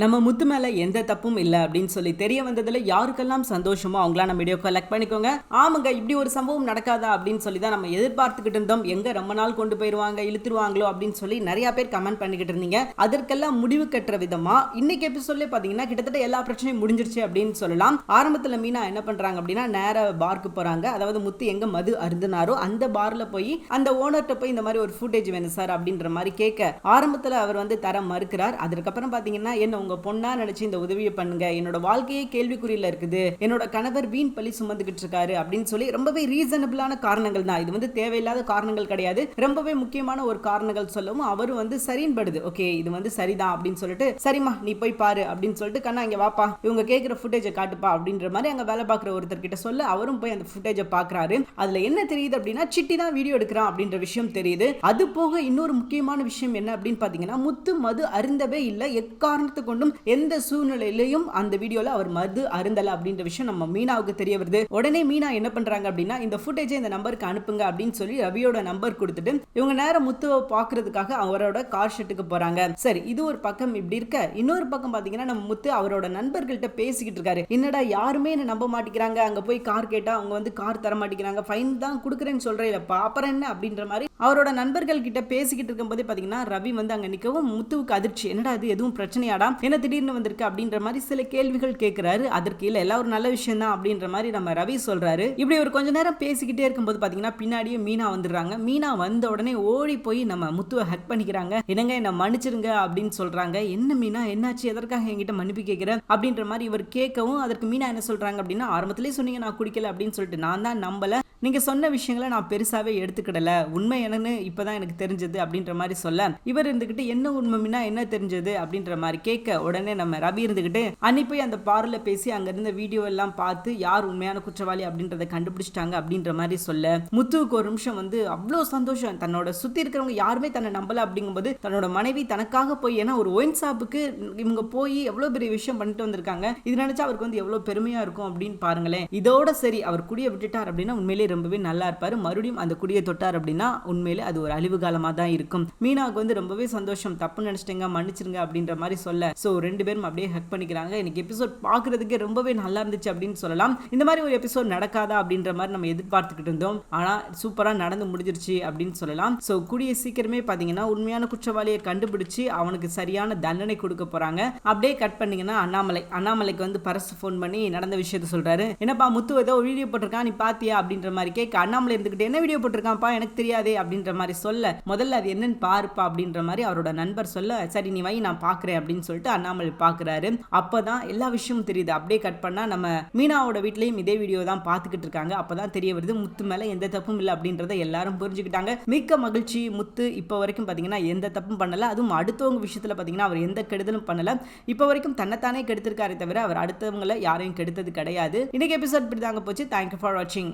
நம்ம முத்து மேல எந்த தப்பும் இல்லை அப்படின்னு சொல்லி தெரிய வந்ததுல யாருக்கெல்லாம் சந்தோஷமோ அவங்களாம் நம்ம வீடியோ கலெக்ட் பண்ணிக்கோங்க. ஆமாங்க இப்படி ஒரு சம்பவம் நடக்காதா அப்படின்னு சொல்லி தான் நம்ம எதிர்பார்த்துக்கிட்டு இருந்தோம். எங்க ரொம்ப நாள் கொண்டு போயிருவாங்க இழுத்துருவாங்களோ அப்படின்னு சொல்லி நிறைய பேர் கமெண்ட் பண்ணிக்கிட்டு இருந்தீங்க. அதற்கெல்லாம் முடிவு கட்டுற விதமா? இன்னைக்கு எபிசோட்ல பாத்தீங்கன்னா கிட்டத்தட்ட எல்லா பிரச்சனையும் முடிஞ்சிருச்சு அப்படின்னு சொல்லலாம். ஆரம்பத்துல மீனா என்ன பண்றாங்க அப்படின்னா நேர பார்க்கு போறாங்க. அதாவது முத்து எங்க மது அருந்தினாரோ அந்த பார்ல போய் அந்த ஓனர்கிட்ட போய் இந்த மாதிரி ஒரு ஃபுட்டேஜ் வேணும் சார் அப்படின்ற மாதிரி கேட்க ஆரம்பத்துல அவர் வந்து தர மறுக்கிறார். அதுக்கப்புறம் பாத்தீங்கன்னா என்ன உங்க பொண்ணா நினைச்சு இந்த உதவியை பண்ணுங்க. என்னோட வாழ்க்கையே கேள்விக்குறியில இருக்குது. என்னோட கணவர் வீண் பழி சுமந்துகிட்டு இருக்காரு அப்படின்னு சொல்லி ரொம்பவே ரீசனபிளான காரணங்கள் தான். இது வந்து தேவையில்லாத காரணங்கள் கிடையாது. ரொம்பவே முக்கியமான ஒரு காரணங்கள் சொல்லவும் அவரும் வந்து சரின்படுது ஓகே இது வந்து சரிதான் அப்படின்னு சொல்லிட்டு சரிம்மா நீ போய் பாரு அப்படின்னு சொல்லிட்டு கண்ணா இங்க வாப்பா. இவங்க கேட்குற ஃபுட்டேஜை காட்டுப்பா. அப்படின்ற மாதிரி அங்க வேலை பார்க்குற ஒருத்தர் கிட்ட சொல்ல அவரும் போய் அந்த ஃபுட்டேஜை பார்க்குறாரு அதுல என்ன தெரியுது அப்படின்னா சிட்டி தான் வீடியோ எடுக்கிறான் அப்படின்ற விஷயம் தெரியுது. அது போக இன்னொரு முக்கியமான விஷயம் என்ன அப்படின்னு பாத்தீங்கன்னா முத்து மது அருந்தவே இல்லை எக்காரணத்துக்கு கொண்டும் எந்த சூழ்நிலையிலையும் அந்த வீடியோல அவர் மது அருந்தல அப்படின்ற விஷயம் நம்ம மீனாவுக்கு தெரிய வருது. உடனே மீனா என்ன பண்றாங்க அப்படின்னா இந்த ஃபுட்டேஜை இந்த நம்பருக்கு அனுப்புங்க அப்படின்னு சொல்லி ரவியோட நம்பர் கொடுத்துட்டு இவங்க நேரம் முத்துவை பாக்குறதுக்காக அவரோட கார் ஷெட்டுக்கு போறாங்க. சரி இது ஒரு பக்கம் இப்படி இருக்க. இன்னொரு பக்கம் பாத்தீங்கன்னா நம்ம முத்து அவரோட நண்பர்கள்ட்ட பேசிக்கிட்டு இருக்காரு. என்னடா யாருமே என்ன நம்ப மாட்டேங்கிறாங்க. அங்க போய் கார் கேட்டா அவங்க வந்து கார் தர மாட்டேங்கிறாங்க. ஃபைன் தான் கொடுக்குறேன்னு சொல்றேன்ப்பா அப்புறம் என்ன? அப்படின்ற மாதிரி அவரோட நண்பர்கள் கிட்ட பேசிக்கிட்டு இருக்கும்போதே பார்த்தீங்கன்னா ரவி வந்து அங்கே நிற்கவும் முத்துவுக்கு அதிர்ச்சி. என்னடா இது? எதுவும் பிரச்சனையாடா? என்ன திடீர்னு வந்திருக்கு? அப்படின்ற மாதிரி சில கேள்விகள் கேட்குறாரு அதற்கு இல்லை எல்லாம் ஒரு நல்ல விஷயம் தான் அப்படின்ற மாதிரி நம்ம ரவி சொல்றாரு. இப்படி ஒரு கொஞ்ச நேரம் பேசிக்கிட்டே இருக்கும்போது பார்த்தீங்கன்னா பின்னாடியே மீனா வந்துடுறாங்க. மீனா வந்த உடனே ஓடி போய் நம்ம முத்துவை ஹக் பண்ணிக்கிறாங்க. என்னங்க என்ன மன்னிச்சிருங்க அப்படின்னு சொல்றாங்க. என்ன மீனா? என்னாச்சு? எதற்காக என்கிட்ட மன்னிப்பு கேட்கிற அப்படின்ற மாதிரி இவர் கேட்கவும் அதற்கு மீனா என்ன சொல்றாங்க அப்படின்னா ஆரம்பத்திலே சொன்னீங்க நான் குடிக்கல அப்படின்னு சொல்லிட்டு. நான் தான் நம்பல. நீங்க சொன்ன விஷயங்களை நான் பெருசாவே எடுத்துக்கிடல. உண்மை என்னன்னு இப்பதான் எனக்கு தெரிஞ்சது அப்படின்ற மாதிரி சொல்ல இவர் இருந்துகிட்டு என்ன உண்மைன்னா என்ன தெரிஞ்சது அப்படின்ற மாதிரி கேட்க உடனே நம்ம ரவி இருந்துகிட்டு அன்னி போய் அந்த பார்ல பேசி அங்க இருந்த வீடியோ எல்லாம் பார்த்து யார் உண்மையான குற்றவாளி அப்படின்றத கண்டுபிடிச்சிட்டாங்க அப்படின்ற மாதிரி சொல்ல முத்துவுக்கு ஒரு நிமிஷம் வந்து அவ்வளோ சந்தோஷம். தன்னோட சுத்தி இருக்கிறவங்க யாருமே தன்னை நம்பல அப்படிங்கும்போது தன்னோட மனைவி தனக்காக போய் ஏன்னா ஒரு ஒயின் ஷாப்புக்கு இவங்க போய் எவ்வளவு பெரிய விஷயம் பண்ணிட்டு வந்திருக்காங்க இது நினைச்சா அவருக்கு வந்து எவ்வளவு பெருமையா இருக்கும் அப்படின்னு பாருங்களேன். இதோட சரி அவர் குடியை விட்டுட்டார் அப்படின்னா உண்மையிலேயே ரொம்பவே நல்லா இருப்பாரு. மறுபடியும் அந்த குடியை தொட்டார் அப்படின்னா உண்மையிலே அது ஒரு அழிவு காலமா தான் இருக்கும். மீனாவுக்கு வந்து ரொம்பவே சந்தோஷம். தப்பு நினச்சிட்டேங்க மன்னிச்சிருங்க அப்படின்ற மாதிரி சொல்ல. ஸோ ரெண்டு பேரும் அப்படியே ஹக் பண்ணிக்கிறாங்க. இன்னைக்கு எபிசோட் பார்க்கறதுக்கே ரொம்பவே நல்லா இருந்துச்சு அப்படின்னு சொல்லலாம். இந்த மாதிரி ஒரு எபிசோட் நடக்காதா அப்படின்ற மாதிரி நம்ம எதிர்பார்த்துக்கிட்டு இருந்தோம். ஆனால் சூப்பராக நடந்து முடிஞ்சிருச்சு அப்படின்னு சொல்லலாம். ஸோ கூடிய சீக்கிரமே பாத்தீங்கன்னா உண்மையான குற்றவாளியை கண்டுபிடிச்சு அவனுக்கு சரியான தண்டனை கொடுக்க போறாங்க. அப்படியே கட் பண்ணீங்கன்னா அண்ணாமலை அண்ணாமலைக்கு வந்து பரசு ஃபோன் பண்ணி நடந்த விஷயத்த சொல்றாரு. என்னப்பா முத்து ஏதோ வீடியோ போட்டிருக்கான் நீ பார்த்தியா அப்படின்ற மாதிரி கேட்க அண்ணாமலை இருந்துக்கிட்டு என்ன வீடியோ போட்டிருக்கான்ப்பா? எனக்கு தெரியாதே அப்படின்ற மாதிரி சொல்ல முதல்ல அது என்னன்னு பாருப்பா அப்படின்ற மாதிரி அவரோட நண்பர் சொல்ல சரி நீ வை நான் பாக்குறேன் அப்படின்னு சொல்லிட்டு அண்ணாமலை பாக்குறாரு. அப்பதான் எல்லா விஷயமும் தெரியுது. அப்படியே கட் பண்ணா நம்ம மீனாவோட வீட்லயும் இதே வீடியோ தான் பார்த்துக்கிட்டு இருக்காங்க. அப்பதான் தெரிய வருது முத்து மேல எந்த தப்பும் இல்லை அப்படின்றத எல்லாரும் புரிஞ்சுக்கிட்டாங்க. மிக்க மகிழ்ச்சி முத்து இப்போ வரைக்கும் பாத்தீங்கன்னா எந்த தப்பும் பண்ணல. அதுவும் அடுத்தவங்க விஷயத்துல பாத்தீங்கன்னா அவர் எந்த கெடுதலும் பண்ணல. இப்போ வரைக்கும் தன்னைத்தானே கெடுத்திருக்காரே தவிர அவர் அடுத்தவங்களை யாரையும் கெடுத்தது கிடையாது. இன்னைக்கு எபிசோட் இப்படி தாங்க போச்சு தேங்க்யூ ஃபார் வாட்சிங்